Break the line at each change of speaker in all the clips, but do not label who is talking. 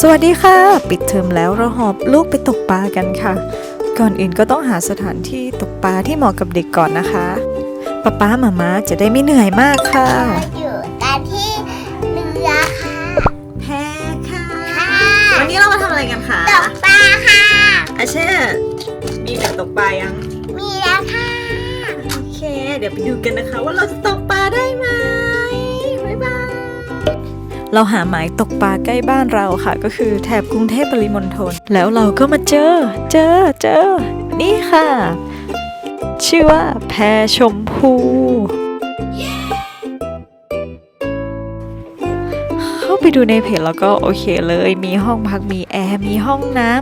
สวัสดีค่ะ ปิดเทอมแล้วเราหอบลูกไปตกปลากันค่ะ ก่อนอื่นก็ต้องหาสถานที่ตกปลาที่เหมาะกับเด็กก่อนนะคะป๊าป๊าหมามาจะได้ไม่เหนื่อยมากค่ะ
เราอยู่กันที่เรือค่ะ
แพค่ะ
ค่ะ
วันนี้เรามาทำอะไรกันคะ
ตกปลาค่ะ
อาเช่มีแบบตกปลายัง
มีแล้วค่ะ
โอเค เดี๋ยวไปดูกันนะคะ ว่าเราจะตกปลาได้ไหมบ๊ายบาย เราหาหมายตกปลาใกล้บ้านเราค่ะ ก็คือแถบกรุงเทพปริมณฑลแล้วเราก็มาเจอ เจอเจอ นี่ค่ะ ชื่อว่าแพชมพูเข้าไปดูในเพจแล้วก็โอเคเลย มีห้องพักมีแอร์มีห้องน้ำ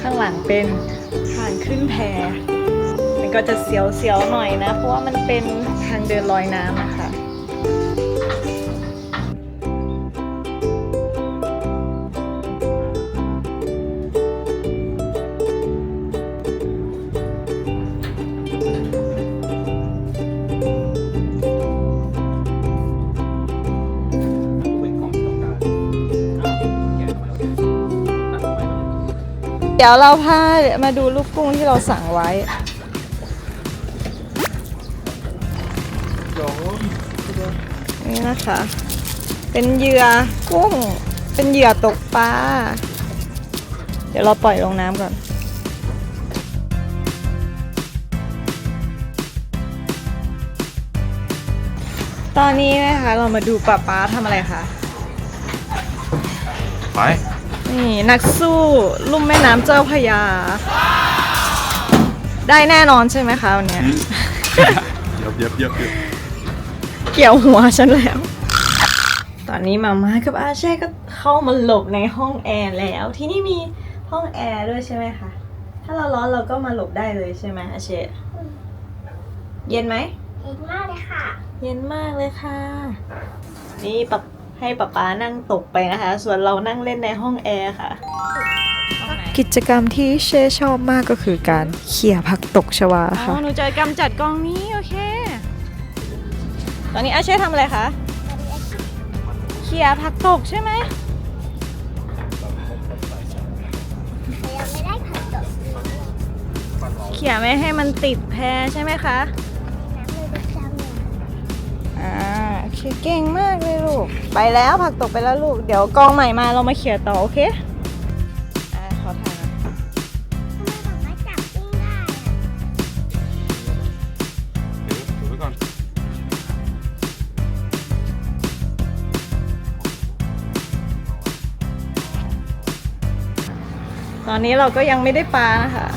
ข้างหลังเป็นทางขึ้นแพ มันก็จะเสียวๆหน่อยนะ เพราะว่ามันเป็นทางเดินลอยน้ำนะคะเดี๋ยวเราพามาดูลูกกุ้งที่เราสั่งไว้ นี่นะคะ เป็นเหยื่อกุ้ง เป็นเหยื่อตกปลา เดี๋ยวเราปล่อยลงน้ำก่อนตอนนี้นะคะเรามาดูป้าป้าทำอะไรคะ
ไป
นี่นักสู้ลุ่มแม่น้ำเจ้าพระยา ได้แน่นอนใช่ไหมคะวันเนี้ย
เย็บเย็บเย็บเย็บ
เกี่ยวหัวฉันแล้ว ตอนนี้มาม่ากับอาเช่ก็เข้ามาหลบในห้องแอร์แล้ว ที่นี่มีห้องแอร์ด้วยใช่ไหมคะ ถ้าเราร้อนเราก็มาหลบได้เลยใช่ไหมอาเช่เย็นไหม
เห็นมากเลยค่ะ
เย็นมากเลยค่ะ นี่ปะให้ป๊าป๊านั่งตกไปนะคะ ส่วนเรานั่งเล่นในห้องแอร์ค่ะ กิจกรรมที่เชชอบมากก็คือการเขี่ยผักตกชวาค่ะ หนูจะกำจัดกองนี้ โอเคต อนนี้อาเช่ทำอะไรคะเขี่ยผักตกใช่ไหม
ยังไม่ได้ผัดตก
เขี่ยไม่ให้มันติดแพรใช่ไหมคะอ่าโอเคเก่งมากเลยลูก ไปแล้วผักตกไปแล้วลูก เดี๋ยวกองใหม่มาเรามาเขี่ยต่อโอเค อน
นี้
เราก็ยังไม่ได้ปลานะคะ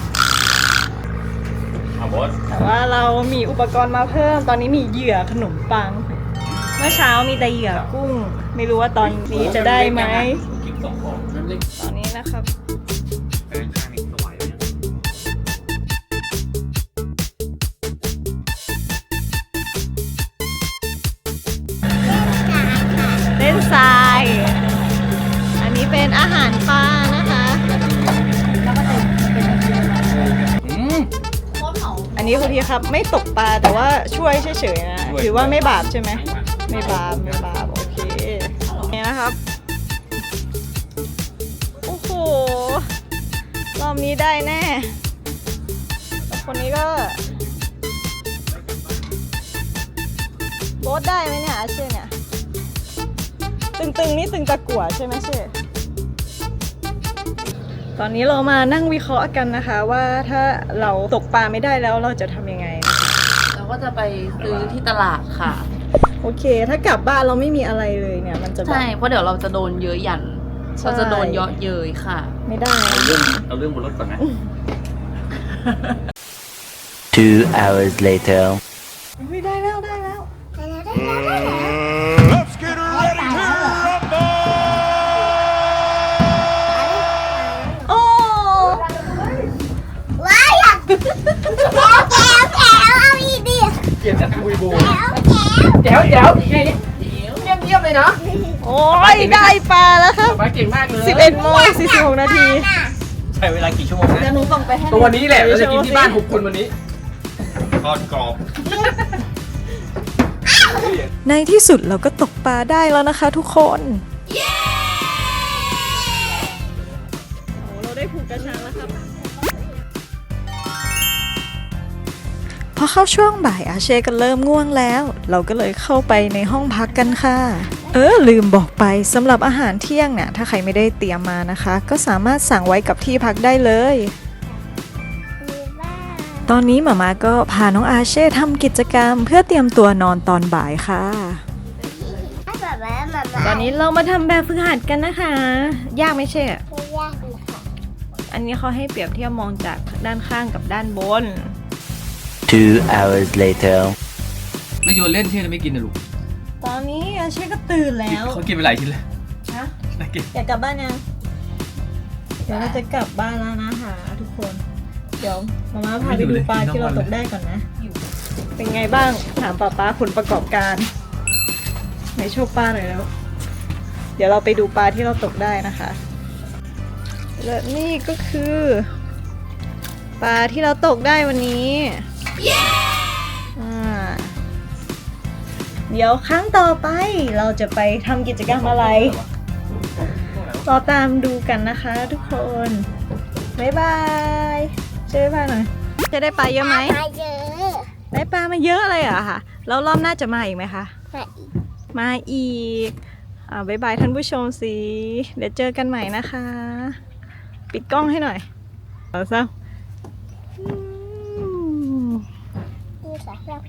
เอาบอส
แต่ว่าเรามีอุปกรณ์มาเพิ่ม ตอนนี้มีเหยื่อขนมปัง เมื่อเช้ามีแต่เหยื่อกุ้ง ไม่รู้ว่าตอนนี้จะได้ไหม
กินสองของนั่นเล็ก
ตอนนี้นะครับ
น
นี้คุณทีครับ ไม่ตกปลาแต่ว่าช่วยเฉยๆนะ
ช่วย
ถือว่าไม่บาปใช่ไหมไม่บาปไม่บาปโอเคนี่นะครับ โอ้โหรอบนี้ได้แน่คนนี้ก็โบทได้ไหมเนี่ยอาเช่เนี่ยตึงๆนี่ตึงตะกั่วใช่ไหมเช่ ตอนนี้เรามานั่งวิเคราะห์กันนะคะว่าถ้าเราตกปลาไม่ได้แล้วเราจะทำยังไง
เราก็จะไปซื้อที่ตลาดค่ะ
โอเค ถ้ากลับบ้านเราไม่มีอะไรเลยเนี่ย มันจะแบบ
ใช่ เพราะเดี๋ยวเราจะโดนเยอะหยัน
ใช่
เราจะโดนเยาะเย้ยค่ะ
ไม่ได้
เอาเรื่องเอาเรื่องบนรถก่อนนะ
Two hours later.
ไม่ได้
คุยโบ
แถวแถว
เดี๋ยวเดี๋ยวเยี่ยมๆเลยเนาะ
โอ้ยได้ปลาแล้วครับ
มาเก่งมากเลย
11โมง46นาที
ใช้เวลากี่ชั่วโมง
เดี๋ยว
นะ
หนูส่งไปให้
ตัวนี้แหละเราจะกินที่บ้านหกคนวันนี้
ทอดกรอบ
ในที่สุดเราก็ตกปลาได้แล้วนะคะทุกคนเอเข้าช่วงบ่ายอาเช่ก็เริ่มง่วงแล้ว เราก็เลยเข้าไปในห้องพักกันค่ะ เออลืมบอกไปสำหรับอาหารเที่ยงเนี่ยถ้าใครไม่ได้เตรียมมานะคะ ก็สามารถสั่งไว้กับที่พักได้เลย
มีบ้าน
ตอนนี้หมามาก็พาน้องอาเช่ทำกิจกรรม เพื่อเตรียมตัวนอนตอนบ่ายค่ะ
ถ้าแบบว่ามามา
ตอนนี้เรามาทำแบบฝึกหัดกันนะคะ ยากไหมเช่
ไม่ยากเลยค่ะ
อันนี้เขาให้เปรียบเทียบมองจากด้านข้างกับด้านบน
Two hours later.
ไม่โยนเล่นเช่ไม่กินนะลูก
ตอนนี้อาเช่ก็ตื่นแล้ว
เขากินไปหลายชิ้นเลย
ฮะ
น่ากิน
อยากกลับบ้านยังเดี๋ยวเราจะกลับบ้านแล้วนะคะทุกคน เดี๋ยวมาม่าพาไปดูปลาที่เราตกได้ก่อนนะ เป็นไงบ้างถามป้าป้าผลประกอบการไหนโชว์ปลาหน่อยแล้ว เดี๋ยวเราไปดูปลาที่เราตกได้นะคะและนี่ก็คือ ปลาที่เราตกได้วันนี้อ่า เดี๋ยวครั้งต่อไปเราจะไปทำกิจกรรมอะไรรอตามดูกันนะคะทุกคน บ๊ายบายเจอบ๊ายบายหน่อย จะได้ปลาเยอะไหม
มาเยอะ
ได้ปลามาเยอะเลยเหรอะค่ะแล้วรอบหน้าจะมาอีกไหมคะ
มาอีก
มาอีกอ่าบ๊ายบายท่านผู้ชมสิ เดี๋ยวเจอกันใหม่นะคะ ปิดกล้องให้หน่อยเอาซะ
啥呀